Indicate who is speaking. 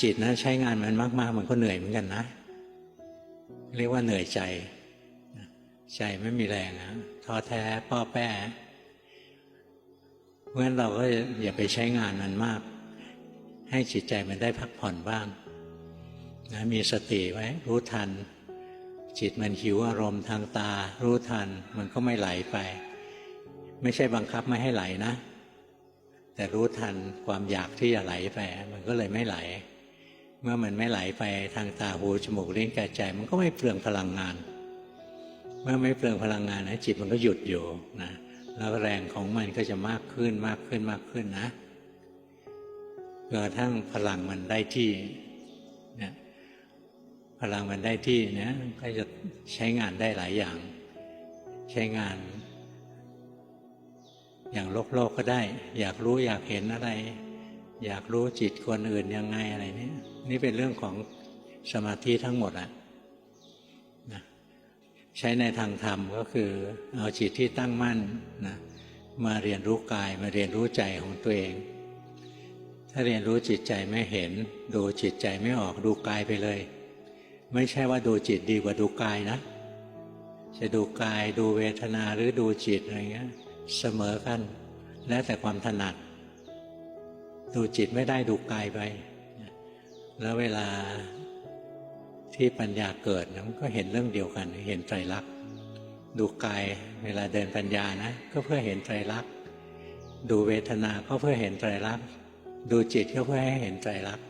Speaker 1: จิตนะใช้งานมันมาก ๆ มันก็เหนื่อยเหมือนกันนะ เรียกว่าเหนื่อยใจ ใจไม่มีแรงนะท้อแท้ป้อแป้เพราะฉะนั้นเราก็อย่าไปใช้งานมันมาก ให้จิตใจมันได้พักผ่อนบ้างนะมีสติไว้ รู้ทัน จิตมันหิวอารมณ์ทางตา รู้ทัน มันก็ไม่ไหลไป ไม่ใช่บังคับไม่ให้ไหลนะ แต่รู้ทันความอยากที่จะไหลไป มันก็เลยไม่ไหล เมื่อมันไม่ไหลไปทางตาหูจมูกลิ้นกายใจ มันก็ไม่เปลืองพลังงาน เมื่อไม่เปลืองพลังงานนะจิตมันก็หยุดอยู่นะแล้วแรงของมันก็จะมากขึ้นมากขึ้นมากขึ้นนะจนกระทั่งพลังมันได้ที่เนี่ยพลังมันได้ที่เนี่ยก็จะใช้งานได้หลายอย่าง ใช้งาน อย่างโลกโลกก็ได้ อยากรู้อยากเห็นอะไร อยากรู้จิตคนอื่นยังไงอะไรเนี่ย นี่เป็นเรื่องของสมาธิทั้งหมดอะนะใช้ในทางธรรมก็คือเอาจิตที่ตั้งมั่นนะมาเรียนรู้กายมาเรียนรู้ใจของตัวเอง ถ้าเรียนรู้จิตใจไม่เห็น ดูจิตใจไม่ออกดูกายไปเลย ไม่ใช่ว่าดูจิตดีกว่าดูกายนะ จะดูกายดูเวทนาหรือดูจิตอะไรเงี้ยเสมอกัน แล้วแต่ความถนัด ดูจิตไม่ได้ดูกายไป แล้วเวลาที่ปัญญาเกิดมันก็เห็นเรื่องเดียวกัน เห็นไตรลักษณ์ดูกายเวลาเดินปัญญานะ ก็เพื่อเห็นไตรลักษณ์ดูเวทนาก็เพื่อเห็นไตรลักษณ์ดูจิตก็เพื่อให้เห็นไตรลักษณ์